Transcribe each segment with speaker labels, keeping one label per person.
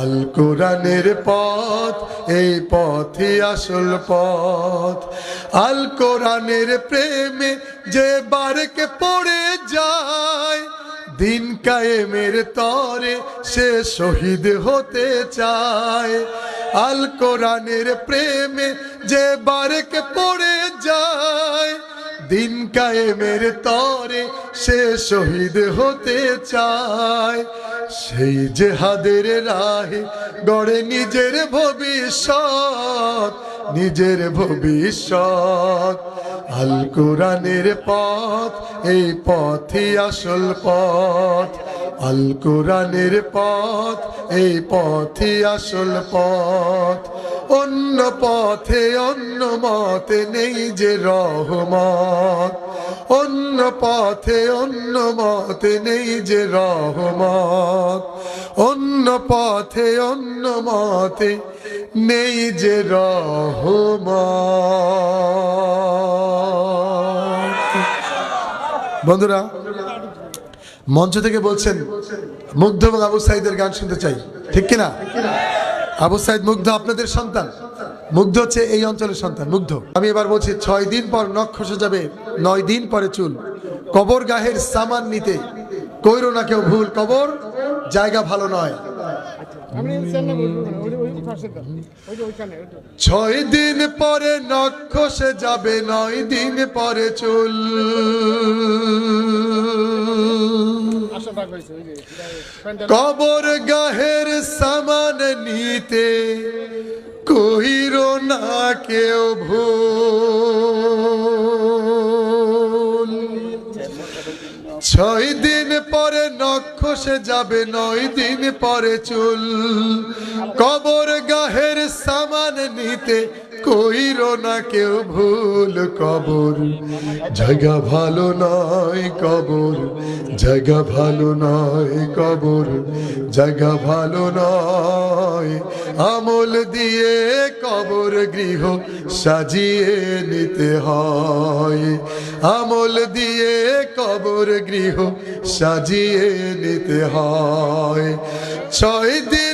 Speaker 1: আল কোরআনের পথ, এই পথই আসল পথ। আল কোরআনের প্রেমে যে বারকে পড়ে যায়, দিন কায়েমের তরে সে শহীদ হতে চায়। আল কোরআনের প্রেমে যে বারকে পড়ে যায়, দিন কায়েমের তরে সে শহীদ হতে চায়। সেই জেহাদের রাহে গড়ে নিজের ভবিষ্যৎ নিজের ভবিষ্যৎ। আল কোরআনের পথ, এই পথই আসল পথ। আল কোরআনের পথ, এই পথই আসল পথ। অন্য পথে, অন্য মতে নেই যে রহমত। অন্য পথে, অন্য মতে নেই যে রহমত। অন্য পথে, অন্য মতে নেই যে রহমত। বন্ধুরা, মঞ্চ থেকে বলছেন, মুগ্ধ এবং আবু সাইদের গান শুনতে চাই। ঠিক কিনা? আবু সাইদ মুগ্ধ আপনাদের সন্তান। মুগ্ধ হচ্ছে এই অঞ্চলের সন্তান, মুগ্ধ। আমি এবার বলছি, ছয় দিন পর নখ খসে যাবে, নয় দিন পরে চুল। কবর গাহের সামান নিতে কইরো না কেউ ভুল, কবর জায়গা ভালো নয়। ছয় দিন পরে নখ খসে যাবে, নয় দিন পরে চুল। কবর গাহের সামান নিতে কহির না কেউ ভুল। ছয় দিন পরে নক্ষসে যাবে, নয় দিন পরে চুল। কবর গাহের সামান নিতে কইর না কেউ ভুল কবর। জায়গা ভালো নয় কবর, জায়গা ভালো নয় কবর, জায়গা ভালো নয় আমল দিয়ে কবর গৃহ সাজিয়ে নিতে হয়। আমল দিয়ে কবর গৃহ সাজিয়ে নিতে হয়। ছয় দিন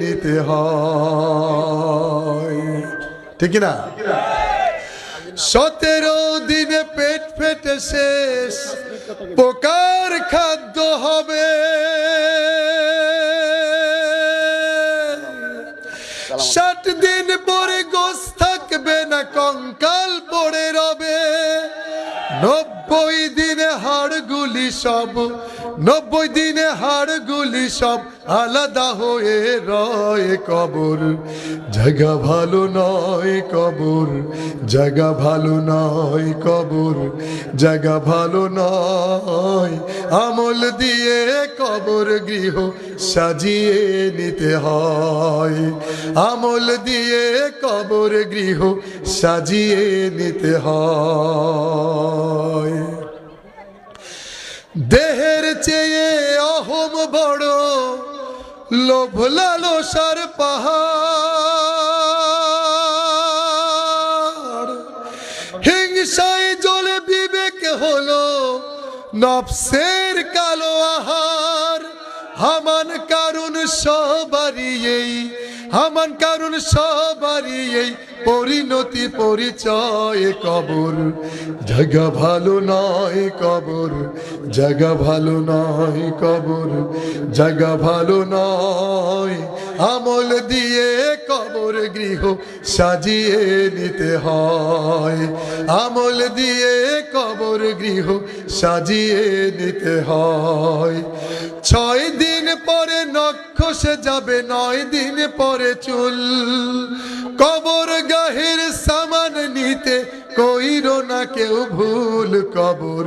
Speaker 1: নিতে হয়। ঠিক না সতেরো দিনে পেট ফেটে শেষ, পোকার খাদ্য হবে। ষাট দিন পরে গোস থাকবে না, কঙ্কাল পরে রবে। নব্বই দিনে হাড়গুলি সব, নব্বই দিনে হাড়গুলি সব আলাদা হয়ে রয় কবর। জায়গা ভালো নয় কবর, জায়গা ভালো নয় কবর, জায়গা ভালো নয়। আমল দিয়ে কবর গৃহ সাজিয়ে নিতে হয়। আমল দিয়ে কবর গৃহ সাজিয়ে নিতে হয়। দেহের চেয়ে অহম বড় লোভ লালসার পাহাড়। হিংসায় জলে বিবেক হলো নফসের কালো আহার। হামান কারণ সবারই এই, হামান কারণ সবারই এই পরিণতি পরিচয় কবর জায়গা ভালো নয় কবর জায়গা ভালো নয় কবর জায়গা ভালো নয় আমল দিয়ে কবর গৃহ সাজিয়ে নিতে হয়। আমল দিয়ে কবর গৃহ সাজিয়ে নিতে হয়। ছয় দিন পরে নক্ষসে যাবে, নয় দিন পরে চুল কবর গাহের সামান নিতে কইরো না কেউ ভুল কবর।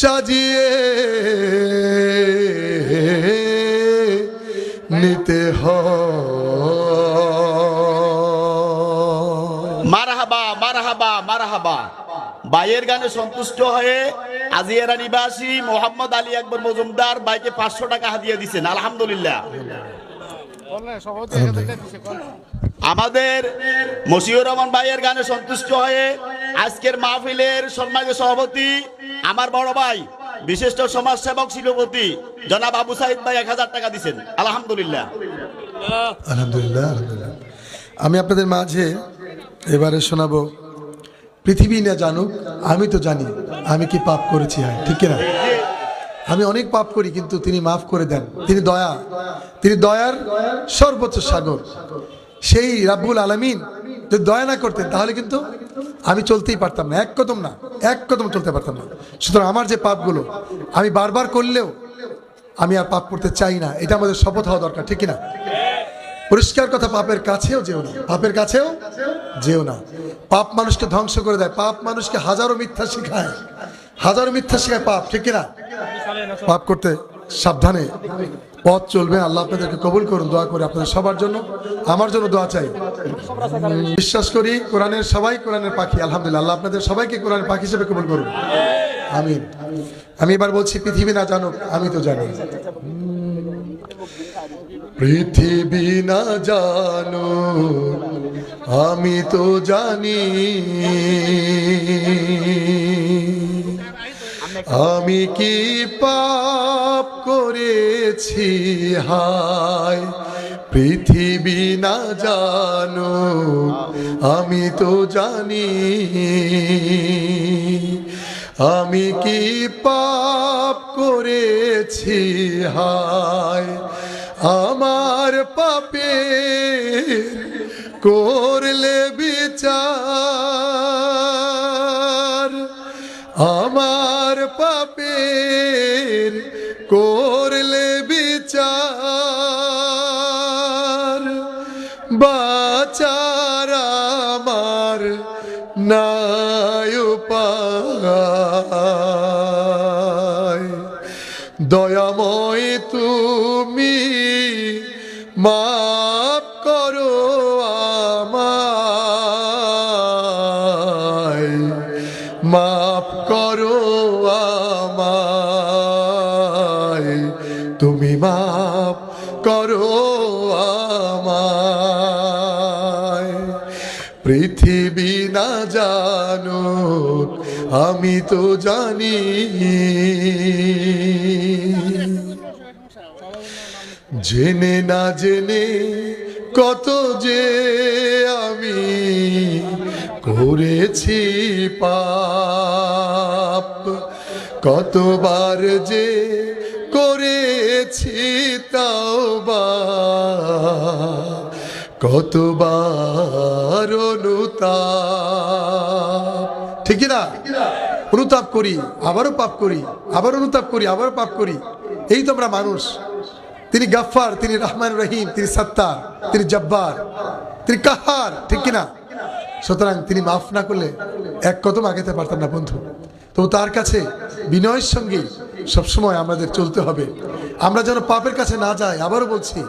Speaker 1: সাজিয়ে নিতে হয়।
Speaker 2: মারহাবা মারহাবা মারহাবা। বাইয়ের গানে সন্তুষ্ট হয়ে আজিয়ারা নিবাসী মোহাম্মদ আলী আকবর মজুমদার বাইকে পাঁচশো টাকা হাতিয়ে দিচ্ছেন আলহামদুলিল্লাহ? আমাদের মশিউর রহমান ভাইয়ের গানে সন্তুষ্ট হয়ে আজকের মাহফিলের সম্মানিত সভাপতি, আমার বড় ভাই, বিশিষ্ট সমাজসেবক শিল্পপতি, জনাব আবু সাইদ ভাই এক হাজার টাকা দিচ্ছেন আলহামদুলিল্লাহ।
Speaker 1: আলহামদুলিল্লাহ আলহামদুলিল্লাহ। আমি আপনাদের মাঝে এবারে শোনাবো, পৃথিবী না জানুক, আমি তো জানি, আমি কি পাপ করেছি হ্যাঁ ঠিক কিনা? আমি অনেক পাপ করি, কিন্তু তিনি মাফ করে দেন। তিনি দয়া, তিনি দয়ার সর্বোচ্চ সাগর। সেই রাব্বুল আলামিন যদি দয়া না করতেন, তাহলে কিন্তু আমি চলতেই পারতাম না। এক কদম না, এক কদম চলতে পারতাম না। সুতরাং আমার যে পাপগুলো, আমি বারবার করলেও আমি আর পাপ করতে চাই না। এটা আমাদের শপথ হওয়া দরকার, ঠিক না পরিষ্কার কথা, পাপের কাছেও যেও না। পাপের কাছেও যেও না। পাপ মানুষকে ধ্বংস করে দেয়। পাপ মানুষকে হাজারো মিথ্যা শেখায়। হাজারো মিথ্যা শেখায় পাপ, ঠিক না পাপ করতে সাবধানে পথ চলবে। আল্লাহ আপনাদেরকে কবুল করুন, দোয়া করে আপনাদের সবার জন্য। আমার জন্য দোয়া চাই। বিশ্বাস করি কোরআনের সবাই কোরআনের পাখি, আলহামদুলিল্লাহ। আল্লাহ আপনাদের সবাইকে কোরআনের পাখি হিসেবে কবুল করুন। আমিন। আমি এবার বলছি, পৃথিবী না জানুক, আমি তো জানি। পৃথিবী না জানো আমি তো জানি। আমি কি পাপ করেছি? হায়, পৃথিবী না জানো আমি তো জানি। আমি কি পাপ করেছি? হায়, আমার পাপে করলে বিচার করলে বিচার বাচার আমার নাই উপায়। দয়াময় তুমি মাপ করো আমায়। মাপ করো আমায়। করো আমায়। পৃথিবী না জানো আমি তো জানি। জেনে না জেনে কত যে আমি করেছি পাপ, কতবার যে করেছি তাও বা কতবার অনুতাপ। ঠিক না? অনুতাপ করি, আবারও পাপ করি আবার অনুতাপ করি, আবারও পাপ করি। এই তো আমরা মানুষ। তিনি গাফফার, তিনি রহমান রহিম, তিনি সত্তার, তিনি জব্বার, তিনি কাহার, ঠিক কিনা সুতরাং তিনি মাফ না করলে এক কদম আগাতে পারতাম না বন্ধু। তো তার কাছে বিনয়ের সঙ্গে সবসময় আমাদের চলতে হবে। আমরা যেন পাপের কাছে না যাই, আবারও বলছি,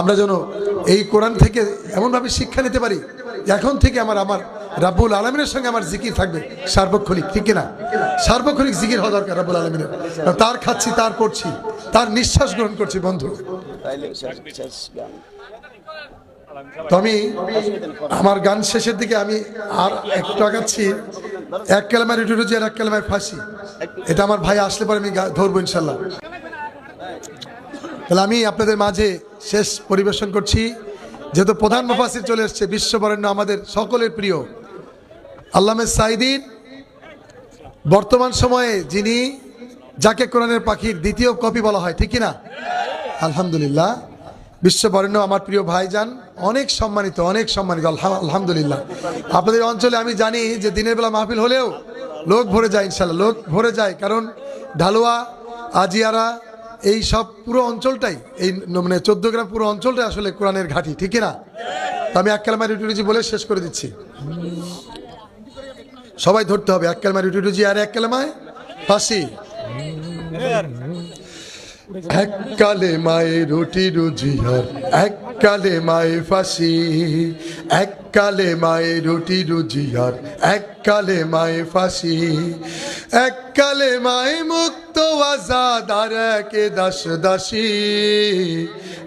Speaker 1: আমরা যেন এই কোরআন থেকে এমনভাবে শিক্ষা নিতে পারি, এখন থেকে আমার আমার রাব্বুল আলমিনের সঙ্গে আমার জিকির থাকবে, সার্বক্ষণিক, ঠিক কিনা? সার্বক্ষণিক জিকির হওয়া দরকার রাব্বুল আলমিনের। তার খাচ্ছি, তার পড়ছি, তার নিঃশ্বাস গ্রহণ করছি, বন্ধু। তো আমি, আমার গান শেষের দিকে আমি আর একটু আগাচ্ছি। এক কালেমায় রিটুরুজি আর এক কালেমায় ফাঁসি। এটা আমার ভাই আসলে পরে আমি ধরবো ইনশাল্লাহ। তাহলে আমি আপনাদের মাঝে শেষ পরিবেশন করছি। যেহেতু প্রধান মুফাসির চলে এসছে, বিশ্ববরেণ্য আমাদের সকলের প্রিয় আল্লামে সাইদিন। বর্তমান সময়ে যিনি, যাকে কোরআনের পাখির দ্বিতীয় কপি বলা হয়, ঠিক না? আলহামদুলিল্লাহ। বিশ্ববরেণ্য আমার প্রিয় ভাইজান, অনেক সম্মানিত অনেক সম্মানিত আলহামদুলিল্লাহ। আপনাদের অঞ্চলে আমি জানি যে দিনের বেলা মাহফিল হলেও লোক ভরে যায় ইনশাল্লাহ লোক ভরে যায়। কারণ ঢালুয়া আজিয়ারা, এই সব পুরো অঞ্চলটাই, এই মানে চোদ্দ গ্রাম পুরো অঞ্চলটাই আসলে কোরআনের ঘাঁটি, ঠিক না আমি এক কালমার ইউটিউজি বলে শেষ করে দিচ্ছি। সবাই ধরতে হবে এক কালমার ইউটিউজি আর এক কালমায় ফাঁসি এক কালে মায়ে রুটি রুজিয়ার এক কালে মায়ে ফাঁসি। এক কালে মায়ে রুটি রুজিয়ার এক কালে মায়ে ফাঁসি। এক কালে মায়ে মুক্ত আজাদ আর একে দাস দাসী।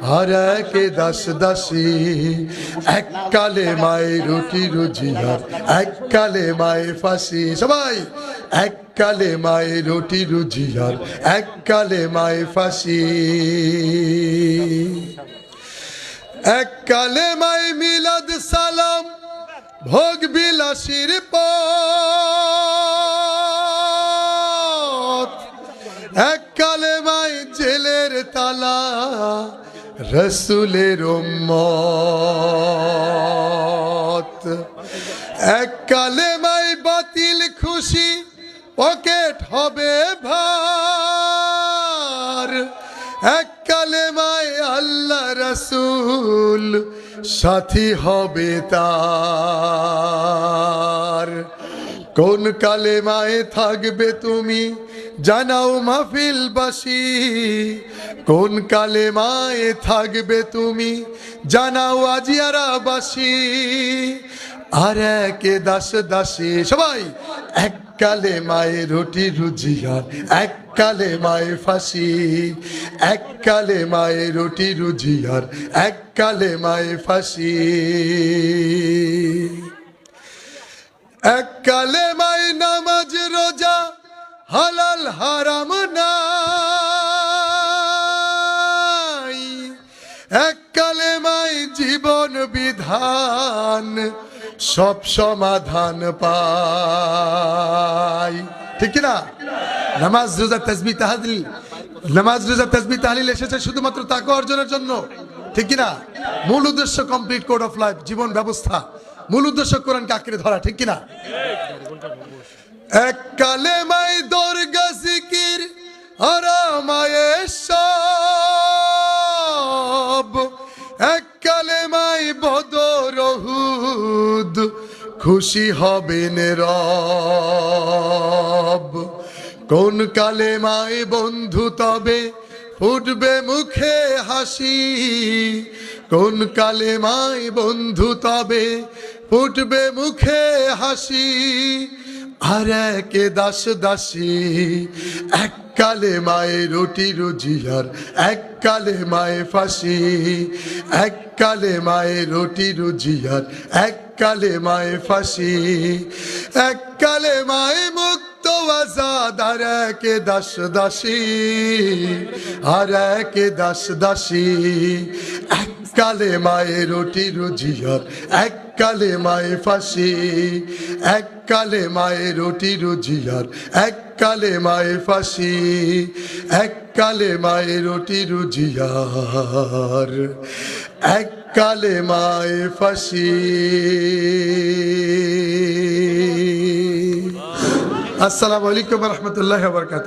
Speaker 1: আর একে দাস দাসী। এক কালে মায়ে রুটি রুজিয়ার এক কালে মায়ে ফাঁসি। সবাই, এক কালে মায়ে রুটি রুজিয়ার এক কালে মায়ে ফাঁসি। এক কালে মায়ে মিলাদ সালাম, ভোগ বিলাসীর এক কালে মাই জেলের তালা, রসুলের উম্মত। এক কালে মাই বাতিল খুশি পকেট হবে ভার। এক কালে মাই আল্লাহ রসুল সাথী হবে তার। কোন কালে মায়ে থাকবে তুমি জানাও মাহফিল বাসি কোন কালে মায়ে থাকবে তুমি জানাও আজিয়ারা বাসি আর একে দাস দাসী, সবাই, এক কালে মায়ে রুটি রুজিয়ার এক কালে মায়ে ফাঁসি। এক কালে মায়ে রুটি রুজিয়ার এক কালে মায়ে ফাঁসি। এক কালে মাই নামাজ রোজা হালাল হারাম নাই। এক কালে মাই জীবন বিধান সব সমাধান পাই। ঠিক না নামাজ, রোজা তসবি তাহাদিল নামাজ, রোজা তসবি তাহলিল এসেছে শুধুমাত্র তাকে অর্জনের জন্য। ঠিক না মূল উদ্দেশ্য কমপ্লিট কোড অফ লাইফ জীবন ব্যবস্থা। মূল উদ্দেশ্য কোরআনকে আঁকড়ে ধরা, ঠিক কিনা? এক কালে মাই দুর্গা জিকির সব খুশি হবেন রব। কোন কালে মাই বন্ধু তবে ফুটবে মুখে হাসি। কোন কালে মাই বন্ধু তবে ফুটবে মুখে হাসি। আর একে দাস দাসী, এক কালে মায়ে রুটি রুজিয়ার এক কালে মায়ে ফাঁসি। এক কালে মায়ে রুটি রুজিয়ার এক কালে মায়ে ফাঁসি এক কালে মায়ে মুক্ত আর একে দাস দাসী, আর একে দাস দাসী। এক কালে মায়ে রুটি রুজিয়ার এক কালে মায়ে ফাঁসি এক কালে মায়ে রুটি রুজিয়ার এক কালে মায়ে ফাঁসি এক কালে মায়ে রুটি রুজিয়ার এক কালে মায়ে ফাঁসি। আসসালামু আলাইকুম রহমতুল্লাহ বরকাত